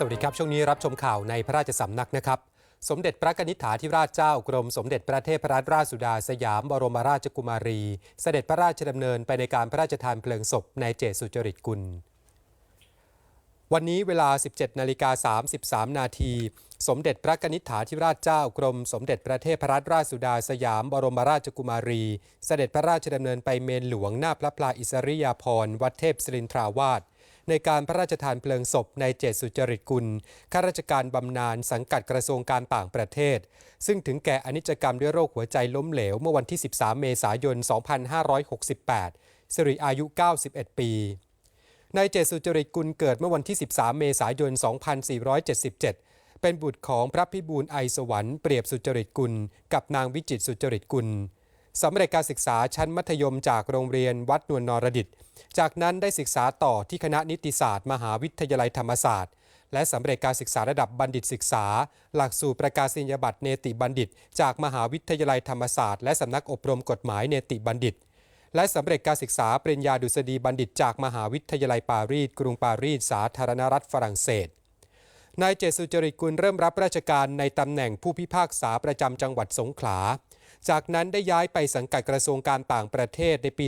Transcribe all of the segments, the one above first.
สวัสดีครับ ช่วงนี้รับชมข่าวในพระราชสำนักนะครับ สมเด็จพระกนิษฐาธิราชเจ้ากรมสมเด็จพระเทพรัตนราชสุดาสยามบรมราชกุมารี เสด็จพระราชดำเนินไปในการพระราชทานเพลิงศพในเจสุจริตกุล วันนี้เวลา 17นาฬิกา33 นาทีสมเด็จพระกนิษฐาธิราชเจ้ากรม สมเด็จพระเทพรัตนราชสุดาสยามบรมราชกุมารี เสด็จพระราชดำเนินไปเมนหลวงหน้าพระพลาอิสริยาภรณ์วัดเทพศรินทราวาส ในการพระราชทานเพลิงศพในเจตสุจริตกุลข้าราชการบำนาญสังกัดกระทรวงการต่างประเทศ ซึ่งถึงแก่อนิจกรรมด้วยโรคหัวใจล้มเหลว เมื่อวันที่ 13 เมษายน 2568 สิริอายุ 91 ปีนายเจตสุจริตกุลเกิดเมื่อวันที่ 13 เมษายน 2477เป็นบุตรของพระพิบูลไอสวรรค์เปรียบสุจริตกุล กับนางวิจิตสุจริตกุล สำเร็จการศึกษาชั้นมัธยมจากโรงเรียนวัดนวลนรดิต จากนั้นได้ศึกษาต่อที่คณะนิติศาสตร์ มหาวิทยาลัยธรรมศาสตร์ และสำเร็จการศึกษาระดับบัณฑิตศึกษา หลักสูตรประกาศนียบัตรเนติบัณฑิต จากมหาวิทยาลัยธรรมศาสตร์และสำนักอบรมกฎหมายเนติบัณฑิต และสำเร็จการศึกษาปริญญาดุษฎีบัณฑิต จากมหาวิทยาลัยปารีสกรุงปารีสสาธารณรัฐฝรั่งเศสนายเจสุจริตกุลเริ่มรับราชการในตำแหน่งผู้พิพากษาประจำจังหวัดสงขลา จากนั้นได้ย้ายไปสังกัดกระทรวงการต่างประเทศในปี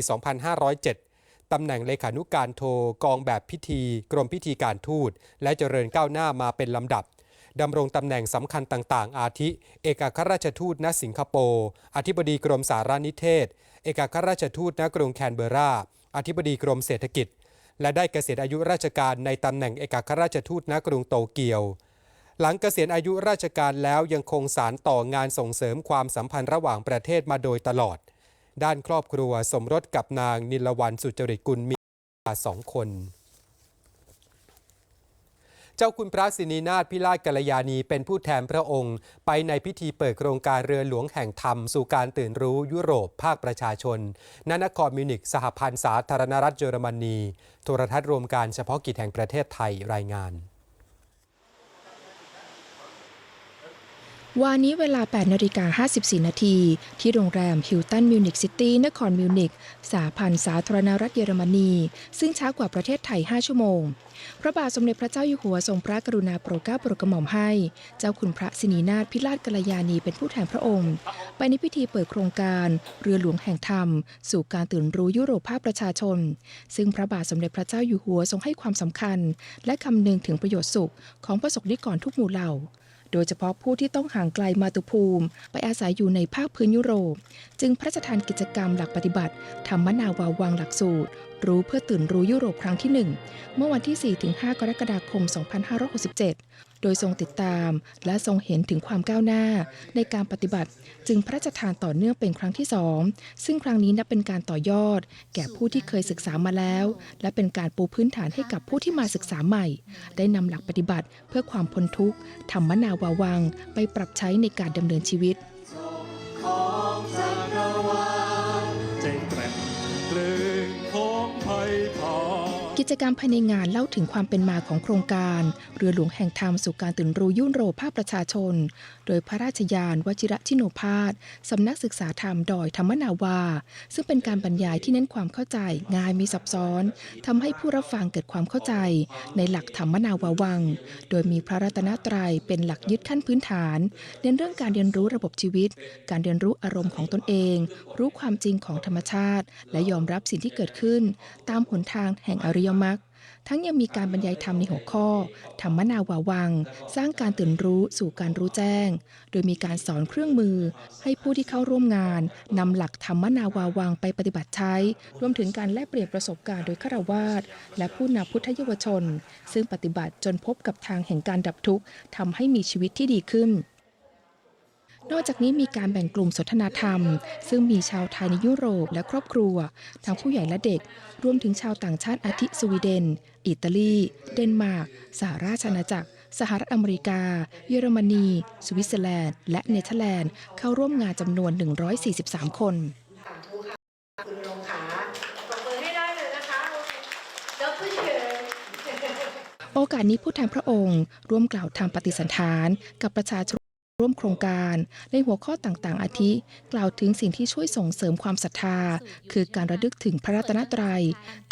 2507 ตำแหน่งเลขานุการโทกองแบบพิธี กรมพิธีการทูต และเจริญก้าวหน้ามาเป็นลำดับดำรงตำแหน่งสำคัญต่างๆ อาทิ เอกอัครราชทูตณสิงคโปร์ อธิบดีกรมสารนิเทศ เอกอัครราชทูตณกรุงแคนเบรา อธิบดีกรมเศรษฐกิจ และได้เกษียณอายุราชการในตำแหน่งเอกอัครราชทูตณกรุงโตเกียว หลังเกษียณอายุราชการแล้วยังคงสารต่องานส่งเสริมความสัมพันธ์ระหว่างประเทศมาโดยตลอด ด้านครอบครัวสมรสกับนางนิลวันสุจริตกุลมีสองคน เจ้าคุณพระสินีนาถพิราชกัลยาณีเป็นผู้แทนพระองค์ ไปในพิธีเปิดโครงการเรือหลวงแห่งธรรม สู่การตื่นรู้ยุโรปภาคประชาชนณนครมิวนิกสหพันธ์สาธารณรัฐเยอรมนี โทรทัศน์รวมการเฉพาะกิจแห่งประเทศไทยรายงาน วานนี้เวลา 8นาฬิกา54 นาที ที่โรงแรมฮิลตันมิวนิกซิตี้ นครมิวนิก สาพันธ์สาธารณรัฐเยอรมนี ซึ่งช้ากว่าประเทศไทย 5 ชั่วโมง พระบาทสมเด็จพระเจ้าอยู่หัวทรงพระกรุณาโปรดเกล้าโปรดกระหม่อมให้ เจ้าคุณพระสินีนาถพิราชกัลยาณีเป็นผู้แทนพระองค์ ไปในพิธีเปิดโครงการ เรือหลวงแห่งธรรม สู่การตื่นรู้ยุโรปภาคประชาชน ซึ่งพระบาทสมเด็จพระเจ้าอยู่หัวทรงให้ความสำคัญ และคำนึงถึงประโยชน์สุขของประสบนิกรทุกหมู่เหล่า โดยเฉพาะผู้ที่ต้องห่างไกลมาตุภูมิ ไปอาศัยอยู่ในภาคพื้นยุโรป จึงพระราชทานกิจกรรมหลักปฏิบัติธรรมนาวาวังหลักสูตร รู้เพื่อตื่นรู้ยุโรปครั้งที่ 1 เมื่อวันที่ 4-5 กรกฎาคม 2567 โดยทรงติดตามและทรงเห็นถึงความก้าวหน้า ในการปฏิบัติจึงพระราชทานต่อเนื่องเป็นครั้งที่สองซึ่งครั้งนี้นับเป็นการต่อยอด แก่ผู้ที่เคยศึกษามาแล้ว และเป็นการปูพื้นฐานให้กับผู้ที่มาศึกษาใหม่ ได้นำหลักปฏิบัติเพื่อความพ้นทุกข์ธรรมนาวาวัง ไปปรับใช้ในการดำเนินชีวิต จกรรมภายในงานเล่าถึงความเป็นมาของโครงการ เรือหลวงแห่งธรรมสู่การตื่นรู้ยุ่นโรภาคประชาชน โดยพระราชยานวชิระชิโนภาสสำนักศึกษาธรรมดอยธรรมนาวา ซึ่งเป็นการบรรยายที่เน้นความเข้าใจง่ายมีซับซ้อนทำให้ผู้รับฟังเกิดความเข้าใจ ในหลักธรรมนาวาวัง โดยมีพระรัตนตรัยเป็นหลักยึดขั้นพื้นฐานเน้นเรื่องการเรียนรู้ระบบชีวิต การเรียนรู้อารมณ์ของตนเอง รู้ความจริงของธรรมชาติ และยอมรับสิ่งที่เกิดขึ้น ตามหนทางแห่งอริยมรรคทั้งยังมีการบรรยายธรรมในหัวข้อ ธรรมนาวาวัง สร้างการตื่นรู้สู่การรู้แจ้ง โดยมีการสอนเครื่องมือ ให้ผู้ที่เข้าร่วมงานนำหลักธรรมนาวาวังไปปฏิบัติใช้ รวมถึงการแลกเปลี่ยนประสบการณ์โดยฆราวาสและผู้นำพุทธเยาวชน ซึ่งปฏิบัติจนพบกับทางแห่งการดับทุกข์ทำให้มีชีวิตที่ดีขึ้น นอกจากนี้มีการแบ่งกลุ่มสนทนาธรรม ซึ่งมีชาวไทยในยุโรปและครอบครัว ทั้งผู้ใหญ่และเด็ก รวมถึงชาวต่างชาติอาทิสวีเดน อิตาลี เดนมาร์ก สหราชอาณาจักร สหรัฐอเมริกา เยอรมนี สวิตเซอร์แลนด์ และเนเธอร์แลนด์ เข้าร่วมงานจำนวน 143 คนคุณลงขาปรบมือให้ได้เลยนะคะยกขึ้นเชโอกาสนี้ผู้แทนพระองค์ ร่วมกล่าวทำปฏิสันฐานกับประชาชน ร่วมโครงการในหัวข้อต่างๆ อาทิ กล่าวถึงสิ่งที่ช่วยส่งเสริมความศรัทธา คือการระลึกถึงพระรัตนตรัย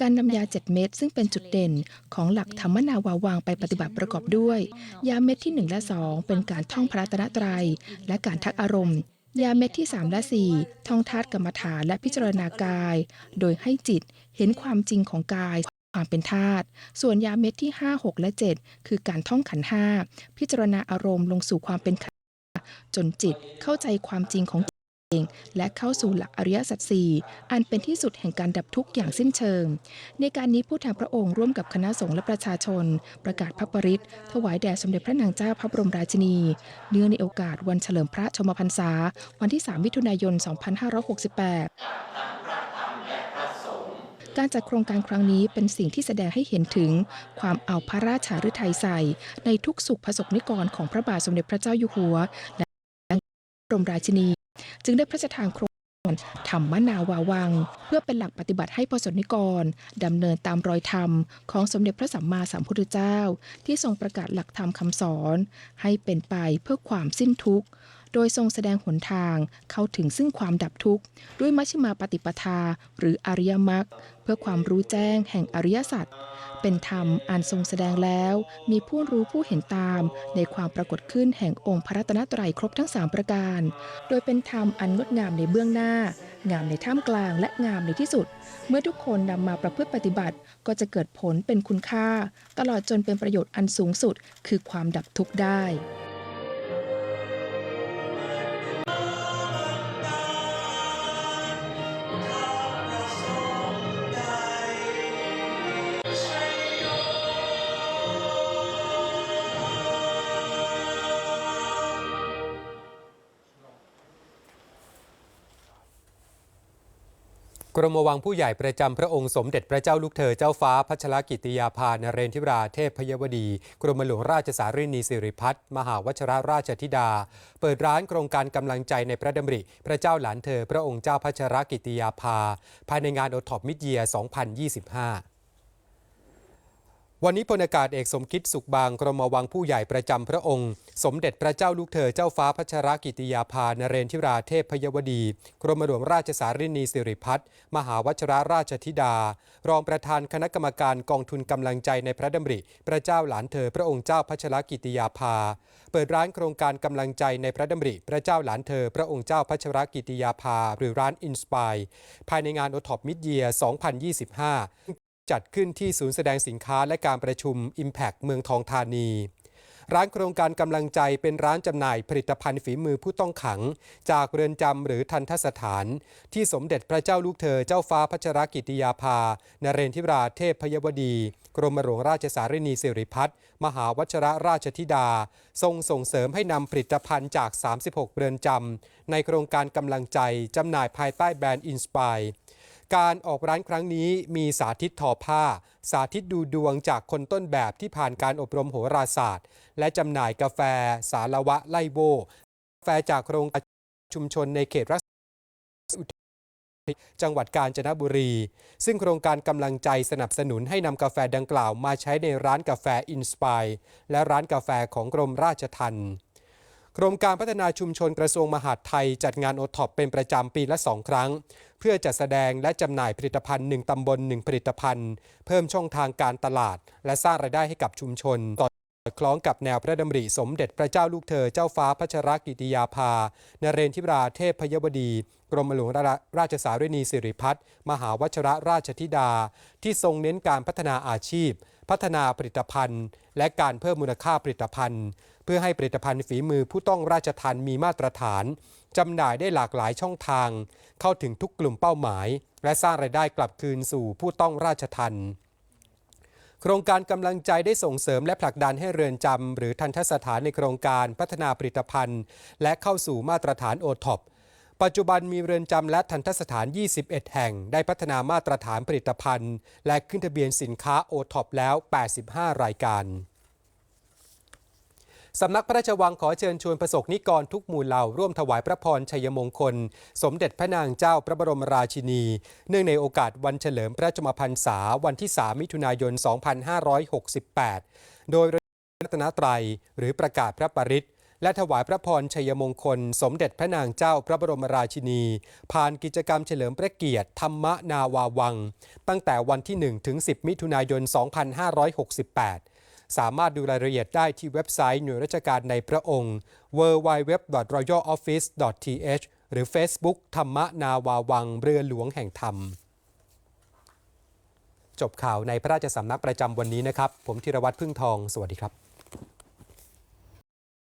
การนำยา 7 เม็ดซึ่งเป็นจุดเด่นของหลักธรรมนาวาวางไปปฏิบัติประกอบด้วย ยาเม็ดที่ 1 และ 2 เป็นการท่องพระรัตนตรัย และการทักอารมณ์ ยาเม็ดที่ 3 และ 4 ท่องธาตุกรรมฐานและพิจารณากาย โดยให้จิตเห็นความจริงของกายความเป็นธาตุ ส่วนยาเม็ดที่ 5 6 และ 7 คือการท่องขันห้า พิจารณาอารมณ์ลงสู่ความเป็น จนจิตเข้าใจความจริงของตนเองและเข้าสู่หลักอริยสัจสี่อันเป็นที่สุดแห่งการดับทุกข์อย่างสิ้นเชิง ในการนี้ผู้แทนพระองค์ร่วมกับคณะสงฆ์และประชาชน ประกาศพระปริตถวายแด่สมเด็จพระนางเจ้าพระบรมราชินี เนื่องในโอกาสวันเฉลิมพระชมพรรษา วันที่ 3 มิถุนายน 2568 การจัดโครงการครั้งนี้เป็นสิ่งที่แสดงให้เห็นถึง ความเอาพระราชาฤทัยใส่ ในทุกสุขประสบนิกรของพระบาทสมเด็จพระเจ้าอยู่หัว และบรมราชินี จึงได้พระราชทานโครงการธรรมนาวาวัง เพื่อเป็นหลักปฏิบัติให้ประสนิกรดำเนินตามรอยธรรม ของสมเด็จพระสัมมาสัมพุทธเจ้า ที่ทรงประกาศหลักธรรมคำสอน ให้เป็นไปเพื่อความสิ้นทุกข์ โดยทรงแสดงหนทางเข้าถึงซึ่งความดับทุกข์ ด้วยมัชฌิมาปฏิปทา หรืออริยมรรคเพื่อความรู้แจ้งแห่งอริยสัจเป็นธรรมอันทรงแสดงแล้ว มีผู้รู้ผู้เห็นตาม ในความปรากฏขึ้นแห่งองค์พระรัตนตรัยครบทั้ง 3 ประการ โดยเป็นธรรมอันงดงามในเบื้องหน้า งามในท่ามกลางและงามในที่สุด เมื่อทุกคนนำมาประพฤติปฏิบัติ ก็จะเกิดผลเป็นคุณค่า ตลอดจนเป็นประโยชน์อันสูงสุด คือความดับทุกข์ได้ กรมวังผู้ใหญ่ประจำพระองค์สมเด็จพระเจ้าลูกเธอเจ้าฟ้าพัชรกิติยาภานเรนทิราเทพพยวดี กรมหลวงราชสารินีสิริพัฒน์มหาวชรราชธิดา เปิดร้านโครงการกำลังใจในพระดำริ พระเจ้าหลานเธอ พระองค์เจ้าพัชรกิติยาภา ภายในงานโอท็อปมิดเยีย 2025 วันนี้พลอากาศเอกสมคิดสุขบางกรมวังผู้ใหญ่ประจำพระองค์ สมเด็จพระเจ้าลูกเธอเจ้าฟ้าพัชรกิติยาภานเรนทิราเทพพยวดี กรมหลวงราชสารินีสิริพัฒน์มหาวชราราชธิดา รองประธานคณะกรรมการกองทุนกำลังใจในพระดำริ พระเจ้าหลานเธอพระองค์เจ้าพัชรกิติยาภา เปิดร้านโครงการกำลังใจในพระดำริ พระเจ้าหลานเธอพระองค์เจ้าพัชรกิติยาภา หรือร้านอินสปายภายในงานโอท็อปมิดเยีย 2025 จัดขึ้นที่ศูนย์แสดงสินค้าและการประชุม Impact เมืองทองธานี ร้านโครงการกำลังใจเป็นร้านจำหน่ายผลิตภัณฑ์ฝีมือผู้ต้องขัง จากเรือนจำหรือทันทสถาน ที่สมเด็จพระเจ้าลูกเธอเจ้าฟ้าพัชรกิติยาภา นเรนทิราเทพพยวดี กรมหลวงราชสารินีสิริพัฒน์มหาวัชรราชธิดา ทรงส่งเสริมให้นำผลิตภัณฑ์จาก 36 เรือนจำในโครงการกำลังใจจำหน่ายภายใต้แบรนด์อินสปาย การออกร้านครั้งนี้มีสาธิตทอผ้า สาธิตดูดวงจากคนต้นแบบที่ผ่านการอบรมโหราศาสตร์ และจำหน่ายกาแฟ สารวะไลโบกาแฟจากโรงชุมชนในเขตรัศจังหวัดกาญจนบุรี ซึ่งโครงการกำลังใจสนับสนุนให้นำกาแฟดังกล่าวมาใช้ในร้านกาแฟอินสปายและร้านกาแฟของกรมราชทัณฑ์ กรมการพัฒนาชุมชนกระทรวงมหาดไทย จัดงานโอท็อปเป็นประจำปีละ2ครั้ง เพื่อจัดแสดงและจำหน่ายผลิตภัณฑ์1ตำบล1ผลิตภัณฑ์ เพิ่มช่องทางการตลาด และสร้างรายได้ให้กับชุมชนต่อคล้องกับแนวพระดำริสมเด็จพระเจ้าลูกเธอเจ้าฟ้าพัชรกิติยาภา นเรนทิราเทพพยวดี กรมหลวงราชสารินีสิริพัฒน์มหาวชรราชธิดา ที่ทรงเน้นการพัฒนาอาชีพ พัฒนาผลิตภัณฑ์ และการเพิ่มมูลค่าผลิตภัณฑ์ พื่อให้ผลิตภัณฑ์ฝีมือผู้ต้องราชทันมีมาตรฐานจำหน่ายได้หลากหลายช่องทาง เข้าถึงทุกกลุ่มเป้าหมาย และสร้างรายได้กลับคืนสู่ผู้ต้องราชทันโครงการกำลังใจได้ส่งเสริมและผลักดันให้เรือนจำหรือทันทสถานในโครงการพัฒนาผลิตภัณฑ์ และเข้าสู่มาตรฐานโอท็อปปัจจุบันมีเรือนจำและทันทสถาน 21 แห่ง ได้พัฒนามาตรฐานผลิตภัณฑ์ และขึ้นทะเบียนสินค้าโอท็อปแล้ว 85 รายการ สำนักพระราชวังขอเชิญชวนประสบนิกรทุกหมู่เหล่าร่วมถวายพระพรชัยมงคล สมเด็จพระนางเจ้าพระบรมราชินี เนื่องในโอกาสวันเฉลิมพระชมพรรษาวันที่ 3 มิถุนายน 2568 โดยรัตนตรัยหรือประกาศพระปริตและถวายพระพรชัยมงคล สมเด็จพระนางเจ้าพระบรมราชินี ผ่านกิจกรรมเฉลิมพระเกียรติธรรมนาวาวัง ตั้งแต่วันที่ 1 ถึง 10 มิถุนายน 2568 สามารถดูรายละเอียดได้ที่เว็บไซต์หน่วยราชการในพระองค์ www.royaloffice.th หรือ Facebook ธรรมนาวาวังเรือหลวงแห่งธรรม จบข่าวในพระราชสำนักประจำวันนี้นะครับ ผมธีรวัตรพึ่งทอง สวัสดีครับ